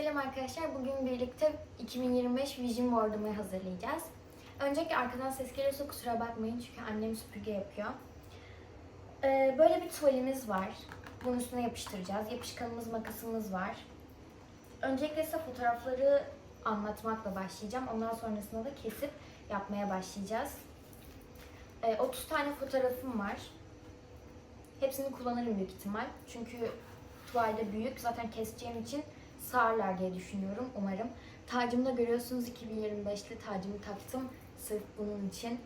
Selam arkadaşlar. Bugün birlikte 2025 Vision Board'umu hazırlayacağız. Öncelikle arkadan ses geliyorsa kusura bakmayın çünkü annem süpürge yapıyor. Ee, böyle bir tuvalimiz var. Bunun üstüne yapıştıracağız. Yapışkanımız, makasımız var. Öncelikle ise fotoğrafları anlatmakla başlayacağım. Ondan sonrasında da kesip yapmaya başlayacağız. Ee, 30 tane fotoğrafım var. Hepsini kullanırım büyük ihtimal. Çünkü tuvalde büyük. Zaten keseceğim için sağırlar diye düşünüyorum umarım. Tacımı da görüyorsunuz 2025'te tacımı taktım sırf bunun için.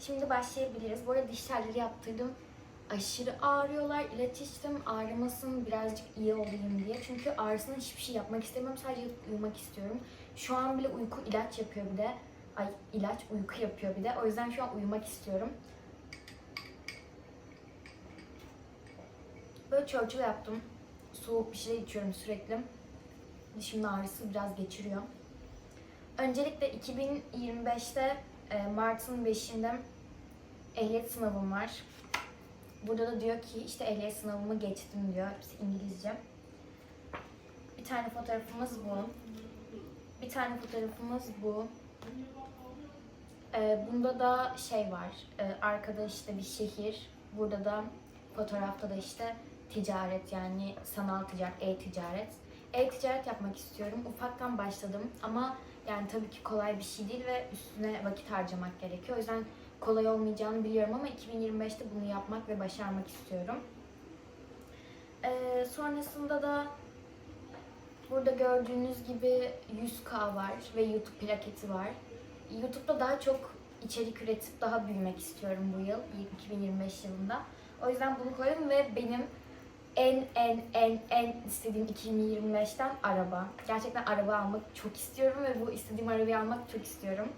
Şimdi başlayabiliriz. Bu arada diş yaptırdım. Aşırı ağrıyorlar. İlaç içtim. Ağrımasın birazcık iyi olayım diye. Çünkü ağrısından hiçbir şey yapmak istemiyorum. Sadece uyumak istiyorum. Şu an bile uyku ilaç yapıyor bir de. Ay ilaç uyku yapıyor bir de. O yüzden şu an uyumak istiyorum. Böyle çörçül yaptım. Soğuk bir şey içiyorum sürekli. Dişimin ağrısı biraz geçiriyor. Öncelikle 2025'te e, Mart'ın 5'inde ehliyet sınavım var. Burada da diyor ki işte ehliyet sınavımı geçtim diyor. Hepsi İngilizce. Bir tane fotoğrafımız bu. Bir tane fotoğrafımız bu. E, bunda da şey var. E, arkada işte bir şehir. Burada da fotoğrafta da işte ticaret yani sanal ticaret, e-ticaret. E-ticaret yapmak istiyorum. Ufaktan başladım ama yani tabii ki kolay bir şey değil ve üstüne vakit harcamak gerekiyor. O yüzden kolay olmayacağını biliyorum ama 2025'te bunu yapmak ve başarmak istiyorum. Ee, sonrasında da burada gördüğünüz gibi 100K var ve YouTube plaketi var. YouTube'da daha çok içerik üretip daha büyümek istiyorum bu yıl, 2025 yılında. O yüzden bunu koydum ve benim en en en en istediğim 2025'ten araba. Gerçekten araba almak çok istiyorum ve bu istediğim arabayı almak çok istiyorum.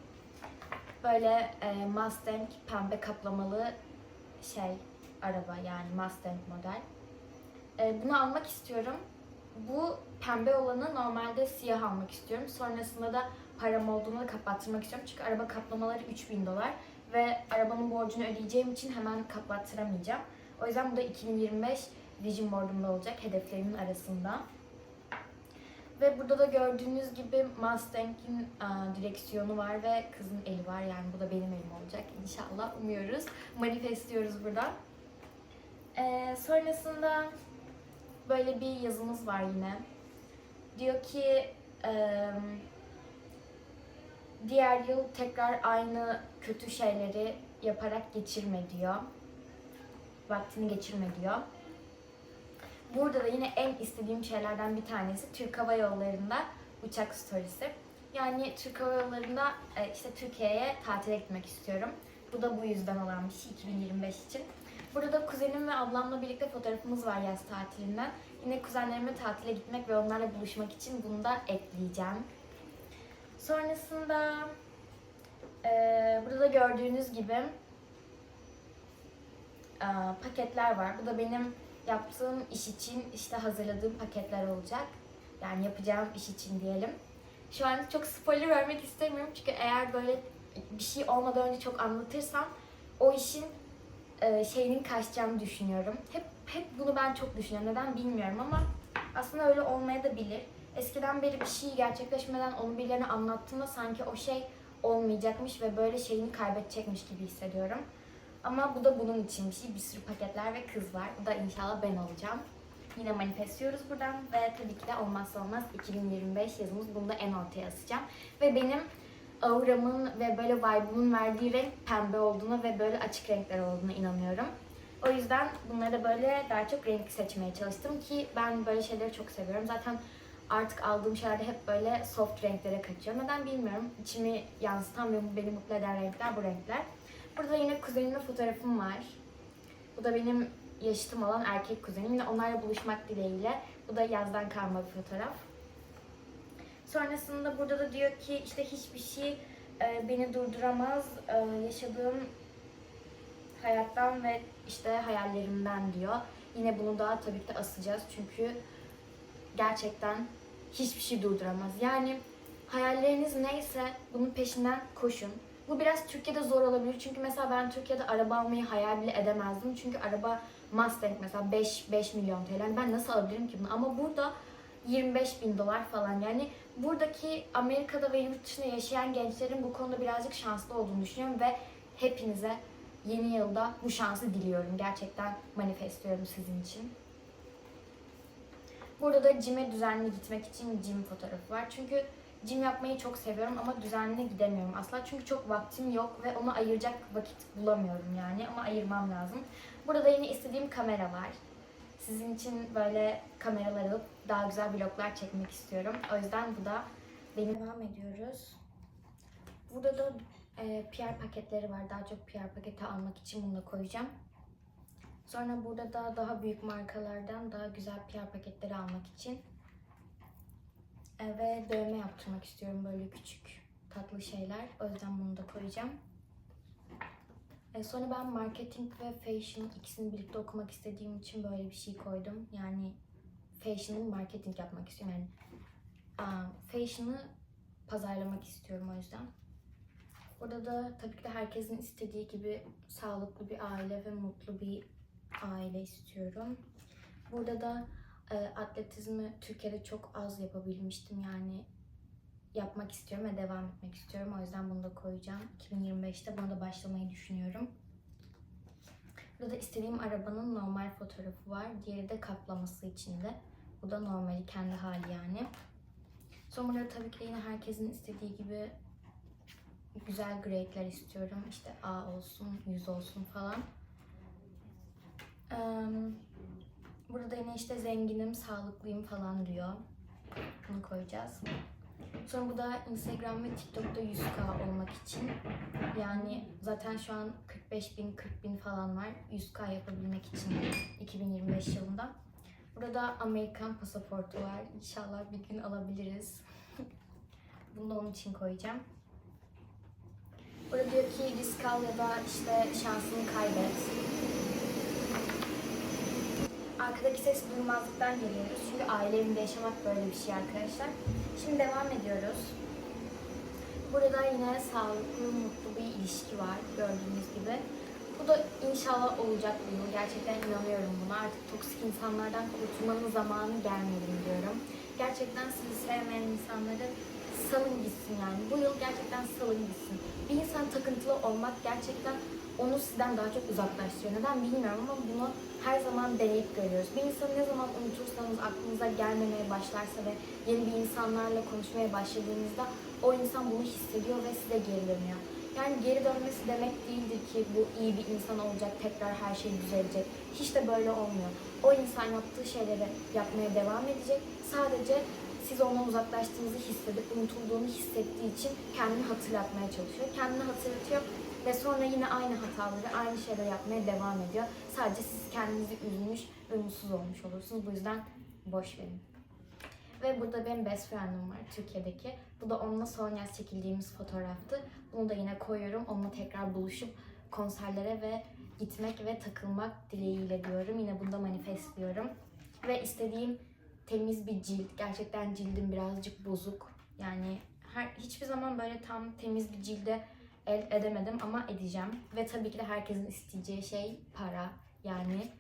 Böyle e, Mustang pembe kaplamalı şey araba yani Mustang model. E, bunu almak istiyorum. Bu pembe olanı normalde siyah almak istiyorum. Sonrasında da param olduğunu da kapattırmak istiyorum. Çünkü araba kaplamaları 3000 dolar ve arabanın borcunu ödeyeceğim için hemen kapattıramayacağım. O yüzden bu da 2025 Vision Board'umda olacak hedeflerimin arasında. Ve burada da gördüğünüz gibi Mustang'in direksiyonu var ve kızın eli var. Yani bu da benim elim olacak inşallah umuyoruz. Manifestliyoruz burada. Ee, sonrasında böyle bir yazımız var yine. Diyor ki eee, diğer yıl tekrar aynı kötü şeyleri yaparak geçirme diyor. Vaktini geçirme diyor. Burada da yine en istediğim şeylerden bir tanesi Türk Hava Yolları'nda uçak storiesi. Yani Türk Hava Yolları'nda e, işte Türkiye'ye tatile gitmek istiyorum. Bu da bu yüzden olan bir şey 2025 için. Burada da kuzenim ve ablamla birlikte fotoğrafımız var yaz tatilinden. Yine kuzenlerime tatile gitmek ve onlarla buluşmak için bunu da ekleyeceğim. Sonrasında e, burada da gördüğünüz gibi e, paketler var. Bu da benim yaptığım iş için işte hazırladığım paketler olacak. Yani yapacağım iş için diyelim. Şu an çok spoiler vermek istemiyorum çünkü eğer böyle bir şey olmadan önce çok anlatırsam o işin e, şeyinin kaçacağını düşünüyorum. Hep hep bunu ben çok düşünüyorum. Neden bilmiyorum ama aslında öyle olmaya da bilir. Eskiden beri bir şey gerçekleşmeden onu birilerine anlattığımda sanki o şey olmayacakmış ve böyle şeyini kaybedecekmiş gibi hissediyorum. Ama bu da bunun için bir şey. Bir sürü paketler ve kız var. Bu da inşallah ben olacağım. Yine manifestliyoruz buradan ve tabii ki de olmazsa olmaz 2025 yazımız bunu da en ortaya asacağım. Ve benim auramın ve böyle vibe'ımın verdiği renk pembe olduğunu ve böyle açık renkler olduğunu inanıyorum. O yüzden bunları böyle daha çok renk seçmeye çalıştım ki ben böyle şeyleri çok seviyorum. Zaten artık aldığım şeylerde hep böyle soft renklere kaçıyor. Neden bilmiyorum. İçimi yansıtan ve beni mutlu eden renkler bu renkler. Burada yine kuzenimle fotoğrafım var. Bu da benim yaşıtım olan erkek kuzenim. Yine onlarla buluşmak dileğiyle. Bu da yazdan kalma bir fotoğraf. Sonrasında burada da diyor ki işte hiçbir şey e, beni durduramaz. E, yaşadığım hayattan ve işte hayallerimden diyor. Yine bunu daha tabii ki de asacağız çünkü gerçekten hiçbir şey durduramaz. Yani hayalleriniz neyse bunun peşinden koşun. Bu biraz Türkiye'de zor olabilir çünkü mesela ben Türkiye'de araba almayı hayal bile edemezdim. Çünkü araba Mustang mesela 5, 5 milyon TL. Yani ben nasıl alabilirim ki bunu? Ama burada 25 bin dolar falan. Yani buradaki Amerika'da ve yurt dışında yaşayan gençlerin bu konuda birazcık şanslı olduğunu düşünüyorum ve hepinize yeni yılda bu şansı diliyorum. Gerçekten manifestliyorum sizin için. Burada da cime düzenli gitmek için cim fotoğrafı var. Çünkü cim yapmayı çok seviyorum ama düzenli gidemiyorum asla. Çünkü çok vaktim yok ve ona ayıracak vakit bulamıyorum yani ama ayırmam lazım. Burada yine istediğim kamera var. Sizin için böyle kameralar alıp daha güzel vloglar çekmek istiyorum. O yüzden bu da benim devam ediyoruz. Burada da e, PR paketleri var. Daha çok PR paketi almak için bunu da koyacağım. Sonra burada da daha büyük markalardan daha güzel PR paketleri almak için ve dövme yaptırmak istiyorum böyle küçük tatlı şeyler. O yüzden bunu da koyacağım. E, sonra ben marketing ve fashion ikisini birlikte okumak istediğim için böyle bir şey koydum. Yani fashion'ın marketing yapmak istiyorum. Yani fashion'ı pazarlamak istiyorum o yüzden. Burada da tabii ki de herkesin istediği gibi sağlıklı bir aile ve mutlu bir aile istiyorum. Burada da atletizmi Türkiye'de çok az yapabilmiştim yani yapmak istiyorum ve devam etmek istiyorum. O yüzden bunu da koyacağım. 2025'te buna da başlamayı düşünüyorum. Burada istediğim arabanın normal fotoğrafı var. Diğeri de kaplaması içinde. Bu da normali kendi hali yani. Sonra tabii ki yine herkesin istediği gibi güzel grade'ler istiyorum. İşte A olsun, 100 olsun falan. Burada yine işte zenginim, sağlıklıyım falan diyor. Bunu koyacağız. Sonra bu da Instagram ve TikTok'ta 100k olmak için. Yani zaten şu an 45 bin, 40 bin falan var. 100k yapabilmek için 2025 yılında. Burada Amerikan pasaportu var. İnşallah bir gün alabiliriz. Bunu da onun için koyacağım. Burada diyor ki risk al ya da işte şansını kaybet. Arkadaki ses duymazlıktan geliyoruz. Çünkü aile evinde yaşamak böyle bir şey arkadaşlar. Şimdi devam ediyoruz. Burada yine sağlıklı, mutlu bir ilişki var gördüğünüz gibi. Bu da inşallah olacak yıl. Gerçekten inanıyorum buna. Artık toksik insanlardan kurtulmanın zamanı gelmedi diyorum. Gerçekten sizi sevmeyen insanları salın gitsin yani. Bu yıl gerçekten salın gitsin. Bir insan takıntılı olmak gerçekten onu sizden daha çok uzaklaştırıyor. Neden bilmiyorum ama bunu her zaman deneyip görüyoruz. Bir insanı ne zaman unutursanız aklınıza gelmemeye başlarsa ve yeni bir insanlarla konuşmaya başladığınızda o insan bunu hissediyor ve size geri dönüyor. Yani geri dönmesi demek değildir ki bu iyi bir insan olacak, tekrar her şey düzelecek. Hiç de böyle olmuyor. O insan yaptığı şeyleri yapmaya devam edecek. Sadece siz ondan uzaklaştığınızı hissedip unutulduğunu hissettiği için kendini hatırlatmaya çalışıyor. Kendini hatırlatıyor ve sonra yine aynı hataları, aynı şeyleri yapmaya devam ediyor. Sadece siz kendinizi üzmüş ve mutsuz olmuş olursunuz. Bu yüzden boş verin. Ve burada benim best friend'im var Türkiye'deki. Bu da onunla son yaz çekildiğimiz fotoğraftı. Bunu da yine koyuyorum. Onunla tekrar buluşup konserlere ve gitmek ve takılmak dileğiyle diyorum. Yine bunda manifestliyorum. Ve istediğim temiz bir cilt. Gerçekten cildim birazcık bozuk. Yani her, hiçbir zaman böyle tam temiz bir cilde el edemedim ama edeceğim. Ve tabii ki de herkesin isteyeceği şey para. Yani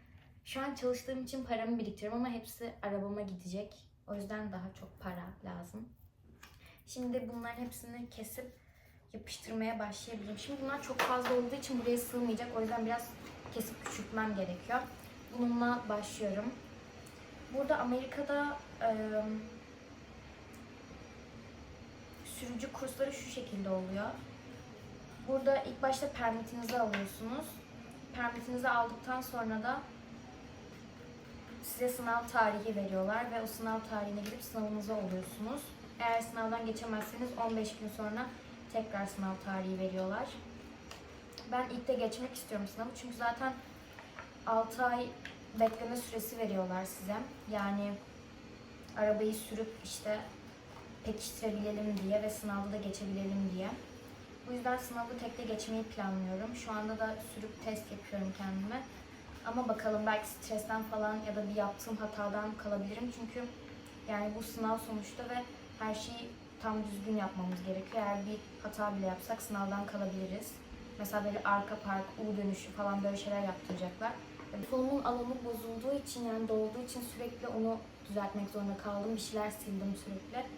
şu an çalıştığım için paramı biriktiriyorum ama hepsi arabama gidecek. O yüzden daha çok para lazım. Şimdi bunların hepsini kesip yapıştırmaya başlayabilirim. Şimdi bunlar çok fazla olduğu için buraya sığmayacak. O yüzden biraz kesip küçültmem gerekiyor. Bununla başlıyorum. Burada Amerika'da e, sürücü kursları şu şekilde oluyor. Burada ilk başta permitinizi alıyorsunuz. Permitinizi aldıktan sonra da size sınav tarihi veriyorlar ve o sınav tarihine gidip sınavınızı oluyorsunuz. Eğer sınavdan geçemezseniz 15 gün sonra tekrar sınav tarihi veriyorlar. Ben ilk de geçmek istiyorum sınavı çünkü zaten 6 ay bekleme süresi veriyorlar size. Yani arabayı sürüp işte pekiştirebilelim diye ve sınavda da geçebilelim diye. Bu yüzden sınavı tekte geçmeyi planlıyorum. Şu anda da sürüp test yapıyorum kendime. Ama bakalım belki stresten falan ya da bir yaptığım hatadan kalabilirim. Çünkü yani bu sınav sonuçta ve her şeyi tam düzgün yapmamız gerekiyor. Eğer bir hata bile yapsak sınavdan kalabiliriz. Mesela böyle arka park, U dönüşü falan böyle şeyler yaptıracaklar. Telefonumun alanı bozulduğu için yani dolduğu için sürekli onu düzeltmek zorunda kaldım. Bir şeyler sildim sürekli.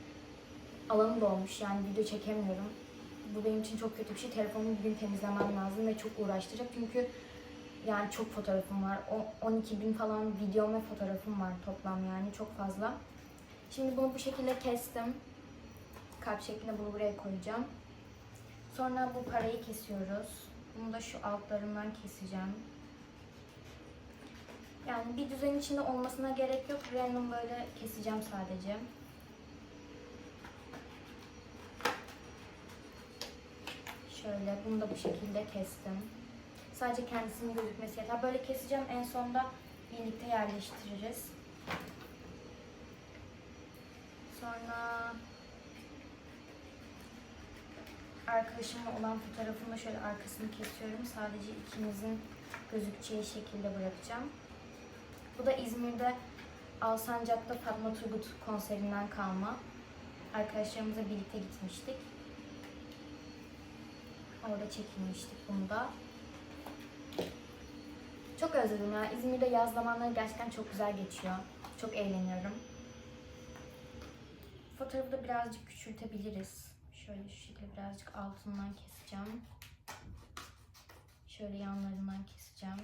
Alanım dolmuş yani video çekemiyorum. Bu benim için çok kötü bir şey. Telefonumu bugün temizlemem lazım ve çok uğraştıracak. Çünkü yani çok fotoğrafım var. O 12 bin falan videom ve fotoğrafım var toplam yani çok fazla. Şimdi bunu bu şekilde kestim. Kalp şeklinde bunu buraya koyacağım. Sonra bu parayı kesiyoruz. Bunu da şu altlarından keseceğim. Yani bir düzen içinde olmasına gerek yok. Random böyle keseceğim sadece. Şöyle bunu da bu şekilde kestim. Sadece kendisinin gözükmesi yeter. Böyle keseceğim. En sonunda birlikte yerleştiririz. Sonra arkadaşımla olan fotoğrafını da şöyle arkasını kesiyorum. Sadece ikimizin gözükeceği şekilde bırakacağım. Bu da İzmir'de Alsancak'ta Fatma Turgut konserinden kalma. Arkadaşlarımızla birlikte gitmiştik. Orada çekilmiştik bunu da. Çok özledim ya. İzmir'de yaz zamanları gerçekten çok güzel geçiyor. Çok eğleniyorum. Fotoğrafı da birazcık küçültebiliriz. Şöyle şu şekilde birazcık altından keseceğim. Şöyle yanlarından keseceğim.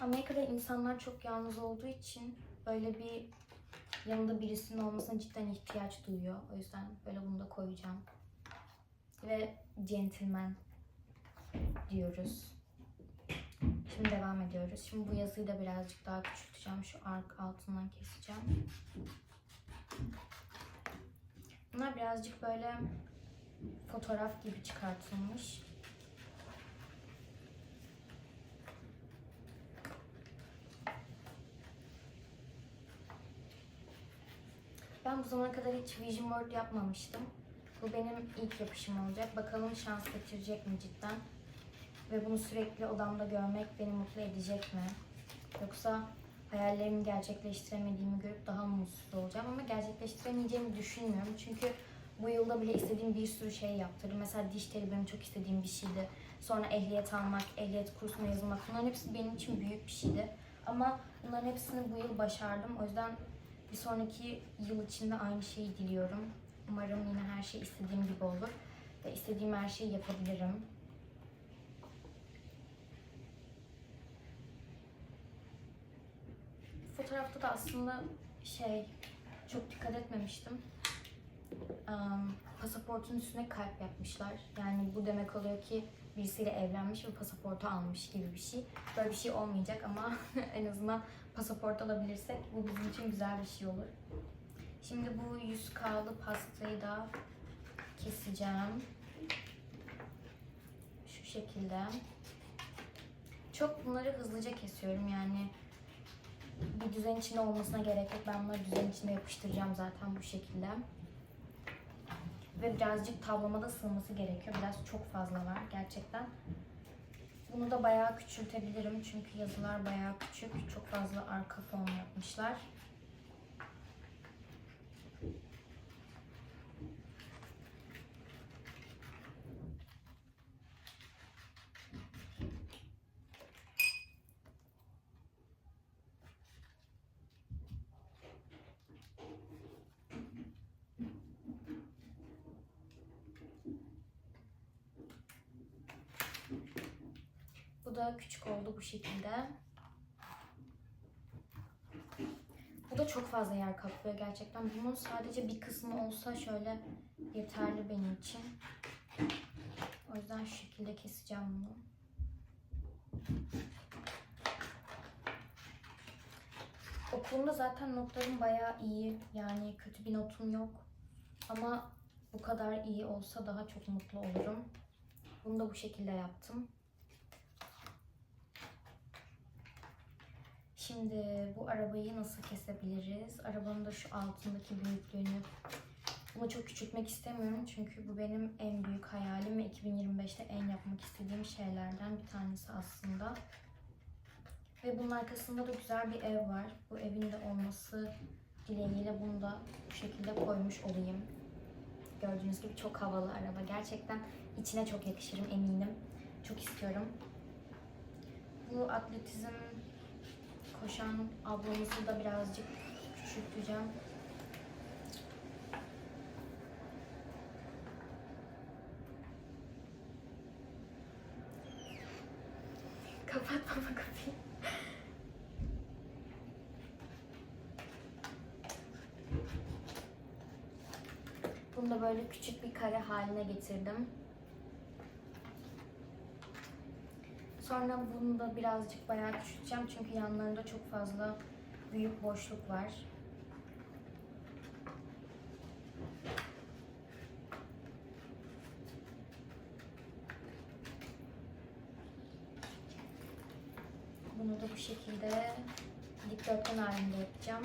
Amerika'da insanlar çok yalnız olduğu için böyle bir yanında birisinin olmasına cidden ihtiyaç duyuyor. O yüzden böyle bunu da koyacağım. Ve gentleman diyoruz. Şimdi devam ediyoruz. Şimdi bu yazıyı da birazcık daha küçülteceğim. Şu ark altından keseceğim. Bunlar birazcık böyle fotoğraf gibi çıkartılmış. Ben bu zamana kadar hiç vision board yapmamıştım. Bu benim ilk yapışım olacak. Bakalım şans getirecek mi cidden? Ve bunu sürekli odamda görmek beni mutlu edecek mi? Yoksa hayallerimi gerçekleştiremediğimi görüp daha mı mutsuz olacağım ama gerçekleştiremeyeceğimi düşünmüyorum. Çünkü bu yılda bile istediğim bir sürü şey yaptırdım. Mesela diş teli benim çok istediğim bir şeydi. Sonra ehliyet almak, ehliyet kursuna yazılmak bunların hepsi benim için büyük bir şeydi. Ama bunların hepsini bu yıl başardım. O yüzden bir sonraki yıl içinde aynı şeyi diliyorum. Umarım yine her şey istediğim gibi olur ve istediğim her şeyi yapabilirim. Fotoğrafta da aslında şey çok dikkat etmemiştim. Am, pasaportun üstüne kalp yapmışlar. Yani bu demek oluyor ki birisiyle evlenmiş ve pasaportu almış gibi bir şey. Böyle bir şey olmayacak ama en azından pasaport alabilirsek bu bizim için güzel bir şey olur. Şimdi bu 100K'lı pastayı da keseceğim. Şu şekilde. Çok bunları hızlıca kesiyorum yani. Bir düzen içinde olmasına gerek yok. Ben bunları düzen içinde yapıştıracağım zaten bu şekilde. Ve birazcık tabloma da sığması gerekiyor. Biraz çok fazla var gerçekten. Bunu da bayağı küçültebilirim çünkü yazılar bayağı küçük. Çok fazla arka fon yapmışlar. Küçük oldu bu şekilde. Bu da çok fazla yer kaplıyor gerçekten. Bunun sadece bir kısmı olsa şöyle yeterli benim için. O yüzden şu şekilde keseceğim bunu. Okulumda zaten notlarım bayağı iyi. Yani kötü bir notum yok. Ama bu kadar iyi olsa daha çok mutlu olurum. Bunu da bu şekilde yaptım. Şimdi bu arabayı nasıl kesebiliriz? Arabanın da şu altındaki büyüklüğünü bunu çok küçültmek istemiyorum çünkü bu benim en büyük hayalim ve 2025'te en yapmak istediğim şeylerden bir tanesi aslında. Ve bunun arkasında da güzel bir ev var. Bu evin de olması dileğiyle bunu da bu şekilde koymuş olayım. Gördüğünüz gibi çok havalı araba. Gerçekten içine çok yakışırım eminim. Çok istiyorum. Bu atletizm koşan ablamızı da birazcık küçülteceğim. Kapatmama kapıyı. Bunu da böyle küçük bir kare haline getirdim. Sonra bunu da birazcık bayağı küçülteceğim çünkü yanlarında çok fazla büyük boşluk var. Bunu da bu şekilde dikdörtgen halinde yapacağım.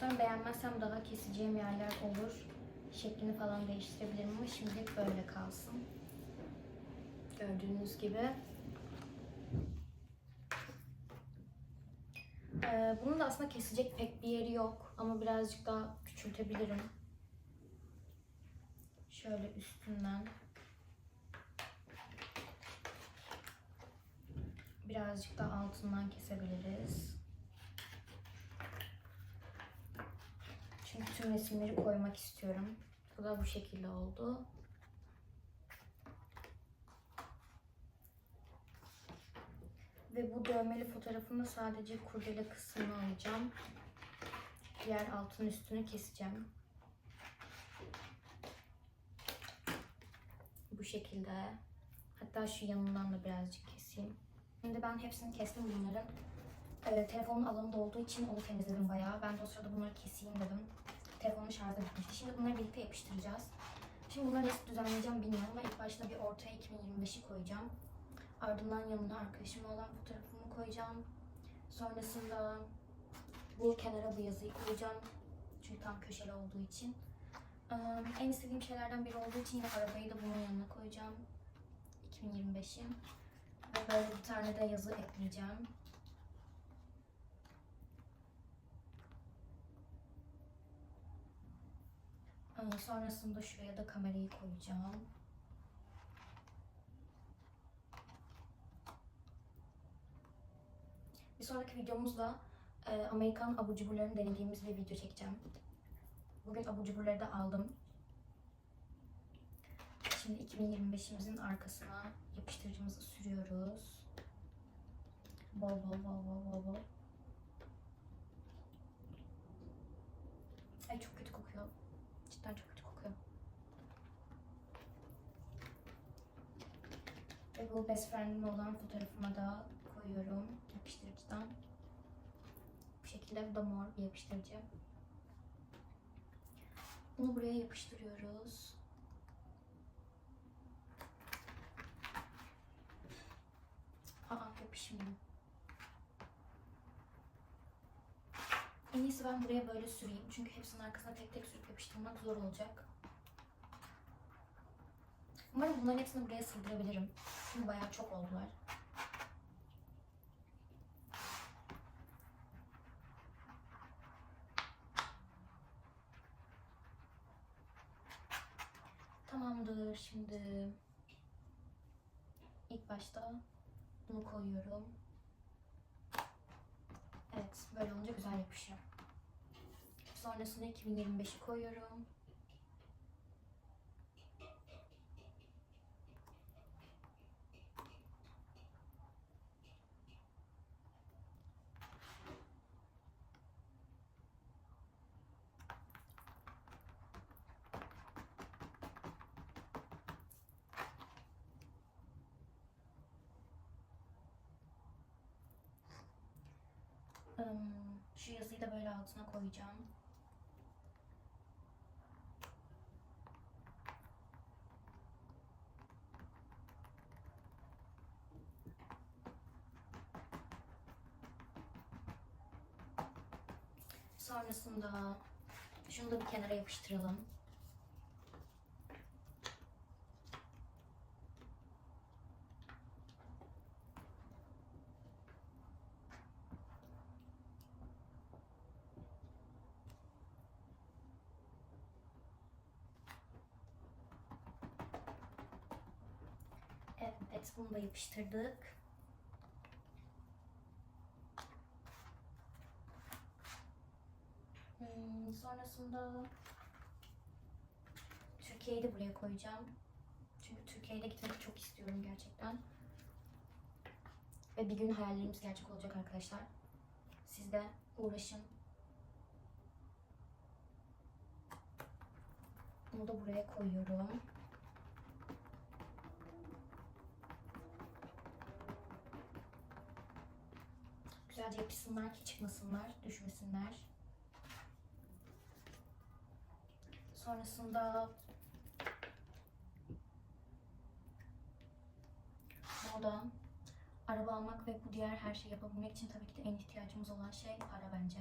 Sonra beğenmezsem daha keseceğim yerler olur. Şeklini falan değiştirebilirim ama şimdilik böyle kalsın. Gördüğünüz gibi. Ee, bunun da aslında kesecek pek bir yeri yok ama birazcık daha küçültebilirim. Şöyle üstünden. Birazcık da altından kesebiliriz. Çünkü tüm resimleri koymak istiyorum. Bu da bu şekilde oldu. Ve bu dövmeli fotoğrafında sadece kurdele kısmını alacağım. Diğer altın üstünü keseceğim. Bu şekilde. Hatta şu yanından da birazcık keseyim. Şimdi ben hepsini kestim bunları. Ee, telefonun alanında olduğu için onu temizledim bayağı. Ben de o sırada bunları keseyim dedim. Telefonun şarjı bitmişti. Şimdi bunları birlikte yapıştıracağız. Şimdi bunları nasıl düzenleyeceğim bilmiyorum ama ilk başta bir ortaya 2025'i koyacağım. Ardından yanına arkadaşımla olan fotoğrafımı koyacağım. Sonrasında bu kenara bu yazıyı koyacağım. Çünkü tam köşeli olduğu için. En istediğim şeylerden biri olduğu için yine arabayı da bunun yanına koyacağım. 2025'i. Ve böyle bir tane de yazı ekleyeceğim. Sonrasında şuraya da kamerayı koyacağım. Sonraki videomuzda e, Amerikan abur cuburlarını denediğimiz bir video çekeceğim. Bugün abur cuburları da aldım. Şimdi 2025'imizin arkasına yapıştırıcımızı sürüyoruz. Bol bol bol bol bol bol. Ay çok kötü kokuyor. Cidden çok kötü kokuyor. Ve bu best friend'im olan fotoğrafıma da koyuyorum yapıştırıcıdan. Bu şekilde bu da mor bir yapıştırıcı. Bunu buraya yapıştırıyoruz. Aa yapışmıyor. En iyisi ben buraya böyle süreyim. Çünkü hepsinin arkasına tek tek sürüp yapıştırmak zor olacak. Umarım bunların hepsini buraya sığdırabilirim. Çünkü bayağı çok oldular. Şimdi ilk başta bunu koyuyorum. Evet, böyle olunca güzel yapışıyor. Sonrasında 2025'i koyuyorum. Im, Şu yazıyı da böyle altına koyacağım. Sonrasında şunu da bir kenara yapıştıralım. Evet bunu da yapıştırdık. Hmm, sonrasında Türkiye'yi de buraya koyacağım. Çünkü Türkiye'ye de gitmek çok istiyorum gerçekten. Ve bir gün hayallerimiz gerçek olacak arkadaşlar. Siz de uğraşın. Bunu da buraya koyuyorum. Güzelce yapışsınlar ki çıkmasınlar, düşmesinler. Sonrasında moda, araba almak ve bu diğer her şeyi yapabilmek için tabii ki de en ihtiyacımız olan şey para bence.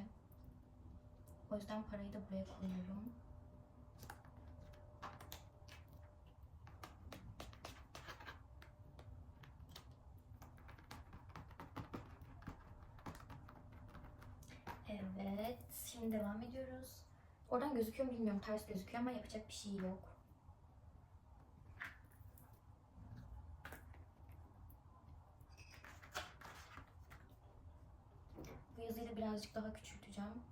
O yüzden parayı da buraya koyuyorum. Şimdi devam ediyoruz. Oradan gözüküyor mu bilmiyorum, ters gözüküyor ama yapacak bir şey yok. Bu yazıyı da birazcık daha küçülteceğim.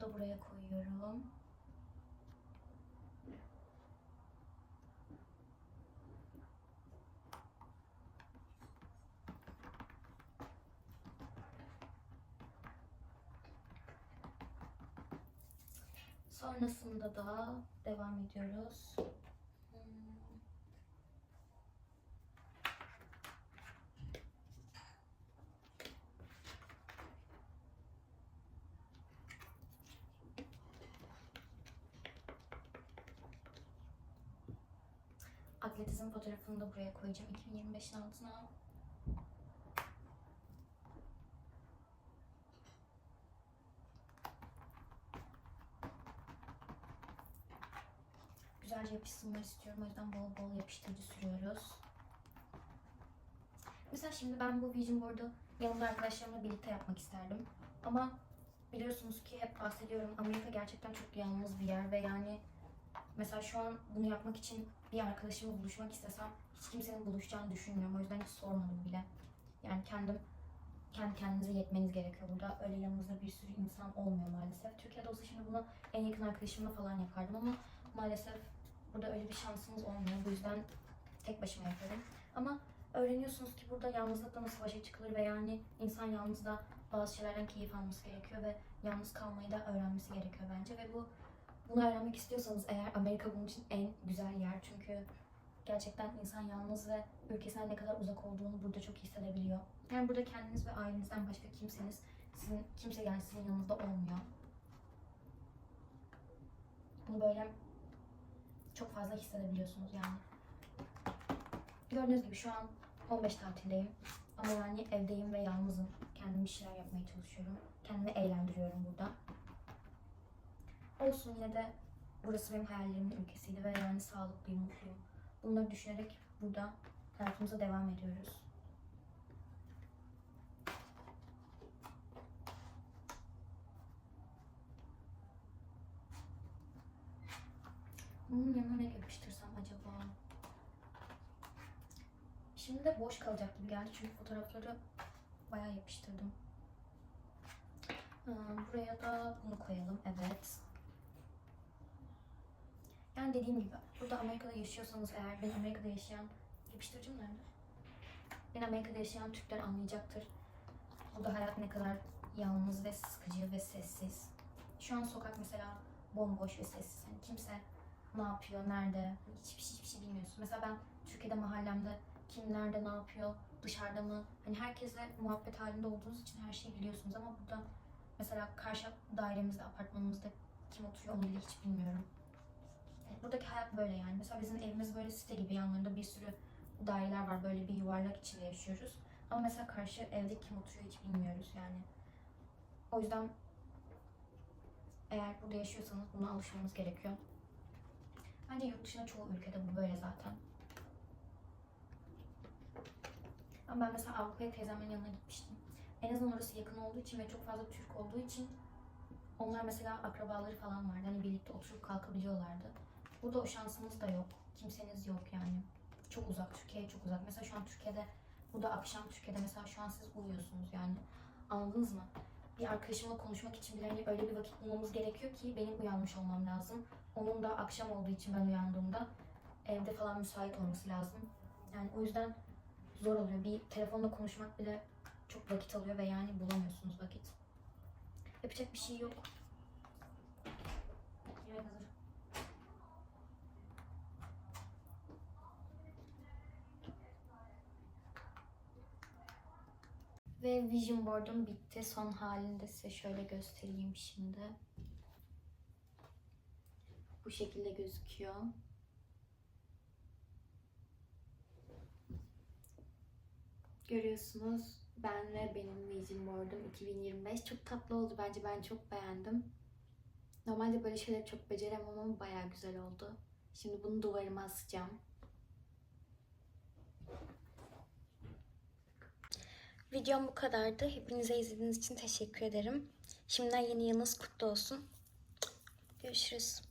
Da buraya koyuyorum. Sonrasında da devam ediyoruz. Hmm. Da buraya koyacağım 2025'in altına. Güzelce yapışsınlar istiyorum. O yüzden bol bol yapıştırıcı sürüyoruz. Mesela şimdi ben bu vision board'u yanımda arkadaşlarımla birlikte yapmak isterdim. Ama biliyorsunuz ki hep bahsediyorum Amerika gerçekten çok yalnız bir yer ve yani mesela şu an bunu yapmak için bir arkadaşımla buluşmak istesem hiç kimsenin buluşacağını düşünmüyorum. O yüzden hiç sormadım bile. Yani kendim kendi kendinize yetmeniz gerekiyor burada. Öyle yanınızda bir sürü insan olmuyor maalesef. Türkiye'de olsa şimdi bunu en yakın arkadaşımla falan yapardım ama maalesef burada öyle bir şansımız olmuyor. Bu yüzden tek başıma yapıyorum. Ama öğreniyorsunuz ki burada yalnızlıkla nasıl başa çıkılır ve yani insan yalnız da bazı şeylerden keyif alması gerekiyor ve yalnız kalmayı da öğrenmesi gerekiyor bence ve bu bunu öğrenmek istiyorsanız eğer Amerika bunun için en güzel yer çünkü gerçekten insan yalnız ve ülkesinden ne kadar uzak olduğunu burada çok hissedebiliyor. Yani burada kendiniz ve ailenizden başka kimseniz, sizin kimse yani sizin yanınızda olmuyor. Bunu böyle çok fazla hissedebiliyorsunuz yani. Gördüğünüz gibi şu an 15 tatildeyim. Ama yani evdeyim ve yalnızım. Kendim bir şeyler yapmaya çalışıyorum. Kendimi eğlendiriyorum burada. Olsun yine de burası benim hayallerimin ülkesiydi ve yani sağlıklıyım, mutluyum. Bunları düşünerek burada hayatımıza devam ediyoruz. Bunun yanına ne yapıştırsam acaba? Şimdi de boş kalacak gibi geldi çünkü fotoğrafları bayağı yapıştırdım. Ha, buraya da bunu koyalım. Evet. Yani dediğim gibi burada Amerika'da yaşıyorsanız eğer ben Amerika'da yaşayan yapıştırıcım nerede? Ben Amerika'da yaşayan Türkler anlayacaktır. Burada hayat ne kadar yalnız ve sıkıcı ve sessiz. Şu an sokak mesela bomboş ve sessiz. Hani kimse ne yapıyor, nerede, hani hiçbir, şey- hiçbir şey bilmiyorsun. Mesela ben Türkiye'de mahallemde kim nerede ne yapıyor, dışarıda mı? Hani herkesle muhabbet halinde olduğunuz için her şeyi biliyorsunuz ama burada mesela karşı dairemizde, apartmanımızda kim oturuyor onu bile hiç bilmiyorum. Buradaki hayat böyle yani. Mesela bizim evimiz böyle site gibi yanlarında bir sürü daireler var. Böyle bir yuvarlak içinde yaşıyoruz. Ama mesela karşı evde kim oturuyor hiç bilmiyoruz yani. O yüzden eğer burada yaşıyorsanız buna alışmanız gerekiyor. Bence yurt dışında çoğu ülkede bu böyle zaten. Ama ben mesela Avrupa'ya teyzemin yanına gitmiştim. En azından orası yakın olduğu için ve çok fazla Türk olduğu için onlar mesela akrabaları falan vardı. Hani birlikte oturup kalkabiliyorlardı. Burada o şansımız da yok. Kimseniz yok yani. Çok uzak. Türkiye'ye çok uzak. Mesela şu an Türkiye'de burada akşam Türkiye'de mesela şu an siz uyuyorsunuz yani. Anladınız mı? Bir arkadaşımla konuşmak için bile hani öyle bir vakit bulmamız gerekiyor ki benim uyanmış olmam lazım. Onun da akşam olduğu için ben uyandığımda evde falan müsait olması lazım. Yani o yüzden zor oluyor. Bir telefonla konuşmak bile çok vakit alıyor ve yani bulamıyorsunuz vakit. Yapacak bir şey yok. Ve vision board'um bitti. Son halini de size şöyle göstereyim şimdi. Bu şekilde gözüküyor. Görüyorsunuz ben ve benim vision board'um 2025 çok tatlı oldu bence ben çok beğendim. Normalde böyle şeyleri çok beceremem ama bayağı güzel oldu. Şimdi bunu duvarıma asacağım. Videom bu kadardı. Hepinize izlediğiniz için teşekkür ederim. Şimdiden yeni yılınız kutlu olsun. Görüşürüz.